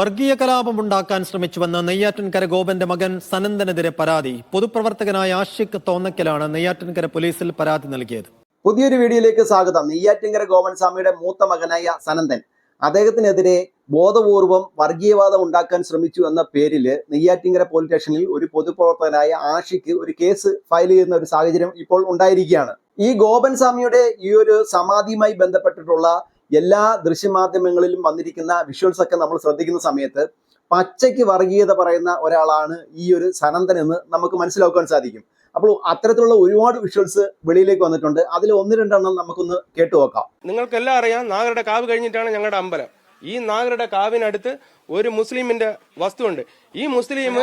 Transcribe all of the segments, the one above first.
വർഗീയ കലാപം കലാപമുണ്ടാക്കാൻ ശ്രമിച്ചുവെന്ന് നെയ്യാറ്റിൻകര ഗോപന്റെ മകൻ സനന്ദനെതിരെ പരാതി. പൊതുപ്രവർത്തകനായ ആഷിഖ് തോന്നക്കലാണ് നെയ്യാറ്റിൻകര പോലീസിൽ പരാതി നൽകിയത്. പുതിയൊരു വീഡിയോയിലേക്ക് സ്വാഗതം. നെയ്യാറ്റിൻകര ഗോപൻ സ്വാമിയുടെ മൂത്ത മകനായ സനന്ദൻ. അദ്ദേഹത്തിനെതിരെ ബോധപൂർവം വർഗീയവാദം ഉണ്ടാക്കാൻ ശ്രമിച്ചു എന്ന പേരിൽ നെയ്യാറ്റിൻകര പോലീസ് സ്റ്റേഷനിൽ ഒരു പൊതുപ്രവർത്തകനായ ആഷിക്ക് ഒരു കേസ് ഫയൽ ചെയ്യുന്ന ഒരു സാഹചര്യം ഇപ്പോൾ ഉണ്ടായിരിക്കുകയാണ്. ഈ ഗോപൻ സ്വാമിയുടെ ഈ ഒരു സമാധിയുമായി ബന്ധപ്പെട്ടിട്ടുള്ള എല്ലാ ദൃശ്യമാധ്യമങ്ങളിലും വന്നിരിക്കുന്ന വിഷ്വൽസ് ഒക്കെ നമ്മൾ ശ്രദ്ധിക്കുന്ന സമയത്ത് പച്ചയ്ക്ക് വർഗീയത പറയുന്ന ഒരാളാണ് ഈ ഒരു സനന്ദൻ എന്ന് നമുക്ക് മനസ്സിലാക്കാൻ സാധിക്കും. അപ്പോൾ അത്തരത്തിലുള്ള ഒരുപാട് വിഷ്വൽസ് വെളിയിലേക്ക് വന്നിട്ടുണ്ട്. അതിൽ ഒന്ന് രണ്ടെണ്ണം നമുക്കൊന്ന് കേട്ടു നോക്കാം. നിങ്ങൾക്കെല്ലാം അറിയാം നാഗരുടെ കാവ് കഴിഞ്ഞിട്ടാണ് ഞങ്ങളുടെ അമ്പലം. ഈ നാഗരുടെ കാവിനടുത്ത് ഒരു മുസ്ലിമിന്റെ വസ്തുണ്ട് ഈ മുസ്ലിം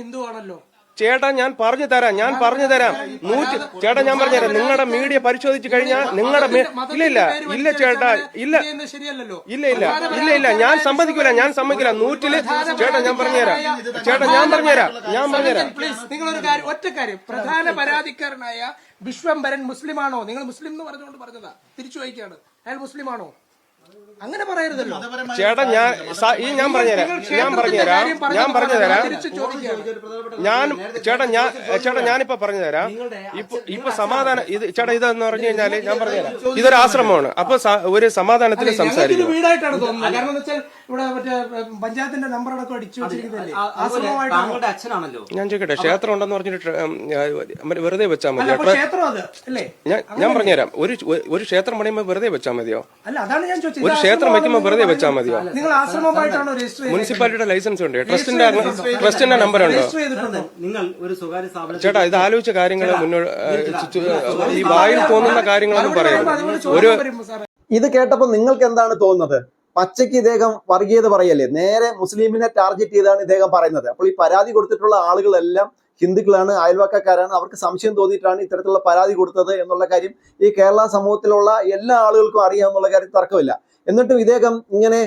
ഹിന്ദു ആണല്ലോ ചേട്ടാ ഞാൻ പറഞ്ഞു തരാം ഞാൻ പറഞ്ഞു തരാം. നൂറ്റി ചേട്ടാ ഞാൻ പറഞ്ഞുതരാം നിങ്ങളുടെ മീഡിയ പരിശോധിച്ചു കഴിഞ്ഞാൽ നിങ്ങളുടെ ഇല്ല ഇല്ല ഇല്ല ചേട്ടാ ഇല്ല. ഇല്ല ഇല്ല ഇല്ല ഇല്ല ഞാൻ സമ്മതിക്കില്ല ഞാൻ സമ്മതിക്കില്ല നൂറ്റിൽ ചേട്ടാ ഞാൻ പറഞ്ഞുതരാം ചേട്ടാ ഞാൻ പറഞ്ഞുതരാം ഞാൻ പറഞ്ഞുതരാം പ്ലീസ് നിങ്ങൾ ഒരു കാര്യം ഒറ്റ കാര്യം. പ്രധാന പരാതിക്കാരനായ വിശ്വംബരൻ മുസ്ലിമാണോ? നിങ്ങൾ മുസ്ലിം എന്ന് പറഞ്ഞുകൊണ്ട് പറഞ്ഞതാ. തിരിച്ചു വായിക്കാണ് അയാൾ മുസ്ലിമാണോ? അങ്ങനെ പറയരുതല്ലോ. ചേട്ടാ ഞാൻ ഈ ഞാൻ പറഞ്ഞുതരാം. ഞാൻ പറഞ്ഞുതരാം. ഞാൻ പറഞ്ഞുതരാം. ഞാൻ ചേട്ടാ ഞാൻ ചേട്ടാ ഞാനിപ്പോ പറഞ്ഞു തരാം ഇപ്പൊ ഇപ്പൊ സമാധാനം ഇത് ചേട്ടാ ഇതെന്ന് പറഞ്ഞു കഴിഞ്ഞാൽ ഞാൻ പറഞ്ഞുതരാം. ഇതൊരു ആശ്രമമാണ്. അപ്പൊ ഒരു സമാധാനത്തിൽ ഇത് സംസാരിക്കും. വീടായിട്ടാണ് തോന്നുന്നത്. കാരണം വെച്ചാൽ ഇവിടെ മറ്റേ പഞ്ചായത്തിന്റെ നമ്പർ അടക്കം അടിച്ചു അച്ഛനാണല്ലോ. ഞാൻ ചോദിക്കട്ടെ ക്ഷേത്രം ഉണ്ടെന്ന് പറഞ്ഞിട്ട് വെറുതെ വെച്ചാൽ അല്ലേ ഞാൻ ഞാൻ പറഞ്ഞുതരാം. ഒരു ഒരു ക്ഷേത്രം പണിയുമ്പോൾ വെറുതെ വെച്ചാൽ മതിയോ? അല്ല അതാണ് ഞാൻ ചോദിച്ചത് ഒരു ക്ഷേത്രം വയ്ക്കുമ്പോൾ വെക്കുമ്പോൾ വെറുതെ വെച്ചാൽ മതിയോ? നിങ്ങൾ ആശ്രമമായിട്ടാണോ രജിസ്റ്റർ മുനിസിപ്പാലിറ്റിയുടെ ലൈസൻസ് ഉണ്ട്. ട്രസ്റ്റിന്റെ ട്രസ്റ്റിന്റെ നമ്പർ ഉണ്ട്? രജിസ്റ്റർ ചെയ്തിട്ടുണ്ടോ. നിങ്ങൾ ഒരു സ്വകാര്യ ചേട്ടാ ഇത് ആലോചിച്ച കാര്യങ്ങൾ മുന്നോട്ട് ഈ വായിൽ തോന്നുന്ന കാര്യങ്ങളൊന്നും പറയരുത്. ഒരു ഇത് കേട്ടപ്പോൾ നിങ്ങൾക്ക് എന്താണ് തോന്നുന്നത്? പച്ചയ്ക്ക് ഇദ്ദേഹം വർഗീയത പറയല്ലേ? നേരെ മുസ്ലിമിനെ ടാർഗറ്റ് ചെയ്താണ് ഇദ്ദേഹം പറയുന്നത്. അപ്പോൾ ഈ പരാതി കൊടുത്തിട്ടുള്ള ആളുകളെല്ലാം ഹിന്ദുക്കളാണ് അയൽവക്കക്കാരാണ്. അവർക്ക് സംശയം തോന്നിയിട്ടാണ് ഇത്തരത്തിലുള്ള പരാതി കൊടുത്തത് എന്നുള്ള കാര്യം ഈ കേരള സമൂഹത്തിലുള്ള എല്ലാ ആളുകൾക്കും അറിയാമെന്നുള്ള കാര്യം തർക്കമില്ല. എന്നിട്ടും ഇദ്ദേഹം ഇങ്ങനെ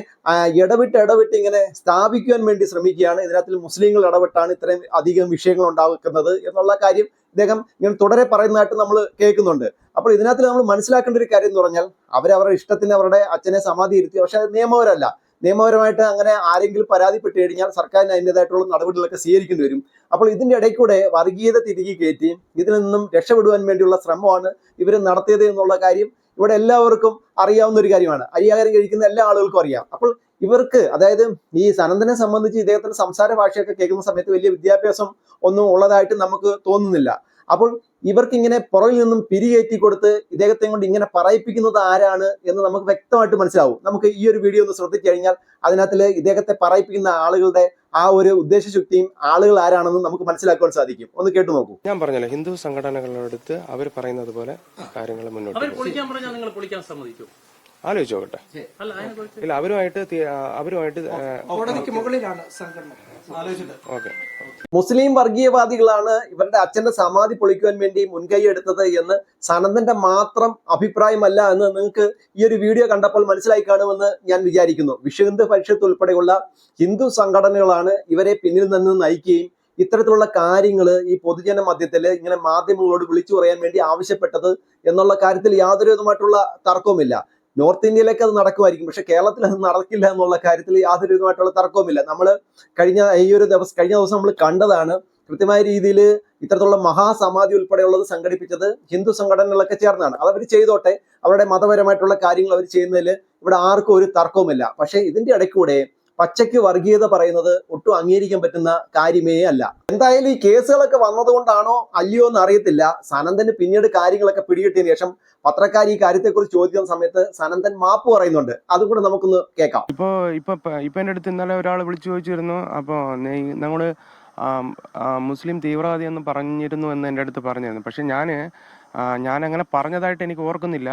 ഇടവിട്ട് ഇടവിട്ട് ഇങ്ങനെ സ്ഥാപിക്കുവാൻ വേണ്ടി ശ്രമിക്കുകയാണ്. ഇതിനകത്തിൽ മുസ്ലിങ്ങൾ ഇടപെട്ടാണ് ഇത്രയും അധികം വിഷയങ്ങൾ ഉണ്ടാക്കുന്നത് എന്നുള്ള കാര്യം ഇദ്ദേഹം ഇങ്ങനെ തുടരെ പറയുന്നതായിട്ട് നമ്മൾ കേൾക്കുന്നുണ്ട്. അപ്പോൾ ഇതിനകത്ത് നമ്മൾ മനസ്സിലാക്കേണ്ട ഒരു കാര്യം എന്ന് പറഞ്ഞാൽ അവരവരുടെ ഇഷ്ടത്തിന് അവരുടെ അച്ഛനെ സമാധി ഇരുത്തി. പക്ഷെ അത് നിയമപരമല്ല. നിയമപരമായിട്ട് അങ്ങനെ ആരെങ്കിലും പരാതിപ്പെട്ട് കഴിഞ്ഞാൽ സർക്കാരിന് അതിന്റെതായിട്ടുള്ള നടപടികളൊക്കെ സ്വീകരിക്കേണ്ടി വരും. അപ്പോൾ ഇതിന്റെ ഇടയ്ക്കൂടെ കൂടെ വർഗീയത തിരികെ കയറ്റി ഇതിൽ നിന്നും രക്ഷപ്പെടുവാൻ വേണ്ടിയുള്ള ശ്രമമാണ് ഇവർ നടത്തിയത് എന്നുള്ള കാര്യം ഇവിടെ എല്ലാവർക്കും അറിയാവുന്ന ഒരു കാര്യമാണ്. അരിയാഹാരം കഴിക്കുന്ന എല്ലാ ആളുകൾക്കും അറിയാം. അപ്പോൾ ഇവർക്ക് അതായത് ഈ സനന്ദനെ സംബന്ധിച്ച് ഇദ്ദേഹത്തിന്റെ സംസാര ഭാഷയൊക്കെ കേൾക്കുന്ന സമയത്ത് വലിയ വിദ്യാഭ്യാസം ഒന്നും ഉള്ളതായിട്ട് നമുക്ക് തോന്നുന്നില്ല. അപ്പോൾ ഇവർക്ക് ഇങ്ങനെ പുറകിൽ നിന്നും പിരികേറ്റി കൊടുത്ത് ഇദ്ദേഹത്തെ കൊണ്ട് ഇങ്ങനെ പറയിപ്പിക്കുന്നത് ആരാണ് എന്ന് നമുക്ക് വ്യക്തമായിട്ട് മനസ്സിലാവും. നമുക്ക് ഈ ഒരു വീഡിയോ ഒന്ന് ശ്രദ്ധിച്ചു കഴിഞ്ഞാൽ അതിനകത്തിൽ ഇദ്ദേഹത്തെ പറയിപ്പിക്കുന്ന ആളുകളുടെ ആ ഒരു ഉദ്ദേശശുദ്ധിയും ആളുകൾ ആരാണെന്ന് നമുക്ക് മനസ്സിലാക്കാൻ സാധിക്കും. ഒന്ന് കേട്ടു നോക്കൂ. ഞാൻ പറഞ്ഞല്ലോ ഹിന്ദു സംഘടനകളുടെ അടുത്ത് അവർ പറയുന്നത് പോലെ കാര്യങ്ങൾ മുന്നോട്ട് അവർ പൊളിക്കാൻ പറഞ്ഞാൽ നിങ്ങൾ പൊളിക്കാൻ സമ്മതിക്കൂ. ആലോചിച്ച് അല്ല അതിനെ കുറിച്ച് ഇല്ല അവരുമായിട്ട് അവരുമായിട്ട് കോടതിക്ക് മുകളിലാണ് ഓക്കെ. മുസ്ലിം വർഗീയവാദികളാണ് ഇവരുടെ അച്ഛന്റെ സമാധി പൊളിക്കുവാൻ വേണ്ടി മുൻകൈ എടുത്തത് എന്ന് സനന്ദന്റെ മാത്രം അഭിപ്രായമല്ല എന്ന് നിങ്ങൾക്ക് ഈ ഒരു വീഡിയോ കണ്ടപ്പോൾ മനസ്സിലായി കാണുമെന്ന് ഞാൻ വിചാരിക്കുന്നു. വിഷു ഹിന്ദു പരിഷത്ത് ഉൾപ്പെടെയുള്ള ഹിന്ദു സംഘടനകളാണ് ഇവരെ പിന്നിൽ നിന്ന് നയിക്കുകയും ഇത്തരത്തിലുള്ള കാര്യങ്ങൾ ഈ പൊതുജന മധ്യത്തിൽ ഇങ്ങനെ മാധ്യമങ്ങളോട് വിളിച്ചു പറയാൻ വേണ്ടി ആവശ്യപ്പെട്ടത് എന്നുള്ള കാര്യത്തിൽ യാതൊരു വിധമായിട്ടുള്ള തർക്കവുമില്ല. നോർത്ത് ഇന്ത്യയിലേക്ക് അത് നടക്കുമായിരിക്കും. പക്ഷെ കേരളത്തിൽ അത് നടക്കില്ല എന്നുള്ള കാര്യത്തിൽ യാതൊരു വിധമായിട്ടുള്ള തർക്കവുമില്ല. നമ്മൾ കഴിഞ്ഞ ഈ ഒരു ദിവസം കഴിഞ്ഞ ദിവസം നമ്മൾ കണ്ടതാണ് കൃത്യമായ രീതിയിൽ ഇത്തരത്തിലുള്ള മഹാസമാധി ഉൾപ്പെടെയുള്ളത് സംഘടിപ്പിച്ചത് ഹിന്ദു സംഘടനകളൊക്കെ ചേർന്നാണ്. അത് അവർ ചെയ്തോട്ടെ. അവരുടെ മതപരമായിട്ടുള്ള കാര്യങ്ങൾ അവർ ചെയ്യുന്നതിൽ ഇവിടെ ആർക്കും ഒരു തർക്കവുമില്ല. പക്ഷേ ഇതിന്റെ ഇടയ്ക്കൂടെ പച്ചയ്ക്ക് വർഗീയത പറയുന്നത് ഒട്ടും അംഗീകരിക്കാൻ പറ്റുന്ന കാര്യമേ അല്ല. എന്തായാലും ഈ കേസുകളൊക്കെ വന്നതുകൊണ്ടാണോ അല്ലയോ എന്ന് അറിയത്തില്ല സനന്ദന് പിന്നീട് കാര്യങ്ങളൊക്കെ പിടികിട്ടിയതിനു ശേഷം പത്രക്കാർ ഈ കാര്യത്തെക്കുറിച്ച് ചോദിക്കുന്ന സമയത്ത് സനന്ദൻ മാപ്പ് പറയുന്നുണ്ട്. അതും കൂടെ നമുക്കൊന്ന് കേൾക്കാം. ഇപ്പോ ഇപ്പൊ ഇപ്പൊ എന്റെ അടുത്ത് ഇന്നലെ ഒരാൾ വിളിച്ചു ചോദിച്ചിരുന്നു. അപ്പോൾ നമ്മൾ മുസ്ലിം തീവ്രവാദി എന്ന് പറഞ്ഞിരുന്നു എന്ന് എന്റെ അടുത്ത് പറഞ്ഞിരുന്നു. പക്ഷെ ഞാൻ ഞാൻ അങ്ങനെ പറഞ്ഞതായിട്ട് എനിക്ക് ഓർക്കുന്നില്ല.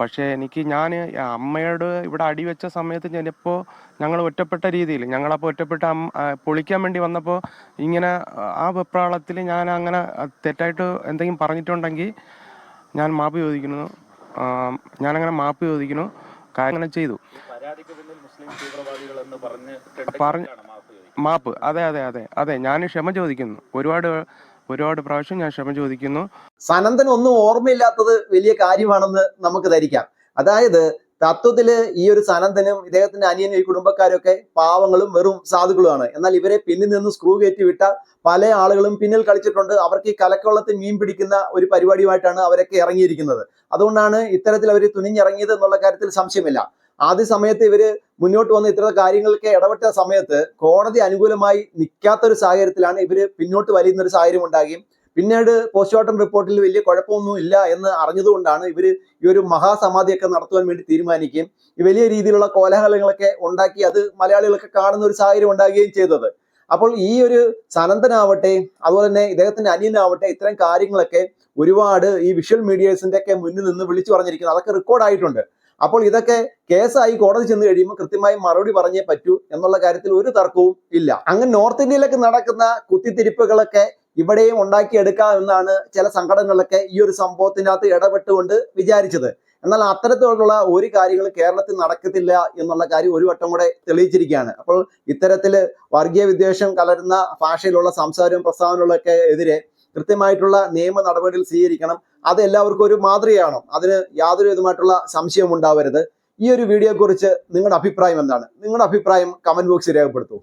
പക്ഷേ എനിക്ക് ഞാൻ അമ്മയോട് ഇവിടെ അടി വെച്ച സമയത്ത് ചിലപ്പോൾ ഞങ്ങൾ ഒറ്റപ്പെട്ട രീതിയിൽ ഞങ്ങളപ്പോൾ ഒറ്റപ്പെട്ട പൊളിക്കാൻ വേണ്ടി വന്നപ്പോൾ ഇങ്ങനെ ആ വെപ്രാളത്തിൽ ഞാൻ അങ്ങനെ തെറ്റായിട്ട് എന്തെങ്കിലും പറഞ്ഞിട്ടുണ്ടെങ്കിൽ ഞാൻ മാപ്പ് ചോദിക്കുന്നു. ഞാനങ്ങനെ മാപ്പ് ചോദിക്കുന്നു. കാര്യങ്ങനെ ചെയ്തു. പറഞ്ഞ് മാപ്പ് അതെ അതെ അതെ അതെ. ഞാൻ ക്ഷമ ചോദിക്കുന്നു. ഒരുപാട് ഒരുപാട് പ്രാവശ്യം ഞാൻ ക്ഷമ ചോദിക്കുന്നു. സനന്ദൻ ഒന്നും ഓർമ്മയില്ലാത്തത് വലിയ കാര്യമാണെന്ന് നമുക്ക് ധരിക്കാം. അതായത് തത്വത്തിൽ ഈ ഒരു സനന്ദനും ഇദ്ദേഹത്തിന്റെ അനിയനും ഈ കുടുംബക്കാരും ഒക്കെ പാവങ്ങളും വെറും സാധുക്കളുമാണ്. എന്നാൽ ഇവരെ പിന്നിൽ നിന്ന് സ്ക്രൂ കയറ്റി വിട്ട പല ആളുകളും പിന്നിൽ കളിച്ചിട്ടുണ്ട്. അവർക്ക് ഈ കലക്കവെള്ളത്തിൽ മീൻ പിടിക്കുന്ന ഒരു പരിപാടിയുമായിട്ടാണ് അവരൊക്കെ ഇറങ്ങിയിരിക്കുന്നത്. അതുകൊണ്ടാണ് ഇത്തരത്തിൽ അവർ തുനിഞ്ഞിറങ്ങിയത് എന്നുള്ള കാര്യത്തിൽ സംശയമില്ല. ആദ്യ സമയത്ത് ഇവർ മുന്നോട്ട് വന്ന ഇത്ര കാര്യങ്ങൾക്ക് ഇടപെട്ട സമയത്ത് കോടതി അനുകൂലമായി നിൽക്കാത്ത ഒരു സാഹചര്യത്തിലാണ് ഇവർ പിന്നോട്ട് വലിയുന്ന ഒരു സാഹചര്യം ഉണ്ടാകുകയും പിന്നീട് പോസ്റ്റ്മോർട്ടം റിപ്പോർട്ടിൽ വലിയ കുഴപ്പമൊന്നും ഇല്ല എന്ന് അറിഞ്ഞതുകൊണ്ടാണ് ഇവർ ഈ ഒരു മഹാസമാധിയൊക്കെ നടത്തുവാൻ വേണ്ടി തീരുമാനിക്കുകയും വലിയ രീതിയിലുള്ള കോലാഹലങ്ങളൊക്കെ ഉണ്ടാക്കി അത് മലയാളികളൊക്കെ കാണുന്ന ഒരു സാഹചര്യം ഉണ്ടാകുകയും ചെയ്തത്. അപ്പോൾ ഈ ഒരു സനന്ദനാവട്ടെ അതുപോലെ തന്നെ ഇദ്ദേഹത്തിന്റെ അനിയനാവട്ടെ ഇത്തരം കാര്യങ്ങളൊക്കെ ഒരുപാട് ഈ വിഷ്വൽ മീഡിയേഴ്സിന്റെ ഒക്കെ മുന്നിൽ നിന്ന് വിളിച്ചു പറഞ്ഞിരിക്കുന്നത് അതൊക്കെ റെക്കോർഡ് ആയിട്ടുണ്ട്. അപ്പോൾ ഇതൊക്കെ കേസായി കോടതി ചെന്ന് കഴിയുമ്പോൾ കൃത്യമായി മറുപടി പറഞ്ഞേ പറ്റൂ എന്നുള്ള കാര്യത്തിൽ ഒരു തർക്കവും ഇല്ല. അങ്ങനെ നോർത്ത് ഇന്ത്യയിലൊക്കെ നടക്കുന്ന കുത്തിത്തിരിപ്പുകളൊക്കെ ഇവിടെയും ഉണ്ടാക്കിയെടുക്കാം എന്നാണ് ചില സംഘടനകളൊക്കെ ഈ ഒരു സംഭവത്തിനകത്ത് ഇടപെട്ടുകൊണ്ട് വിചാരിച്ചത്. എന്നാൽ അത്തരത്തിലുള്ള ഒരു കാര്യങ്ങൾ കേരളത്തിൽ നടക്കത്തില്ല എന്നുള്ള കാര്യം ഒരു വട്ടം കൂടെ തെളിയിച്ചിരിക്കുകയാണ്. അപ്പോൾ ഇത്തരത്തിൽ വർഗീയ വിദ്വേഷം കലരുന്ന ഭാഷയിലുള്ള സംസാരവും പ്രസ്താവനകളൊക്കെ എതിരെ കൃത്യമായിട്ടുള്ള നിയമ നടപടികൾ സ്വീകരിക്കണം. അത് എല്ലാവർക്കും ഒരു മാതൃകയാണ്? അതിന് യാതൊരു വിധമായിട്ടുള്ള സംശയവും ഉണ്ടാവരുത് ഈ ഒരു വീഡിയോയെക്കുറിച്ച് നിങ്ങളുടെ അഭിപ്രായം എന്താണ്? നിങ്ങളുടെ അഭിപ്രായം കമന്റ് ബോക്സിൽ രേഖപ്പെടുത്തൂ.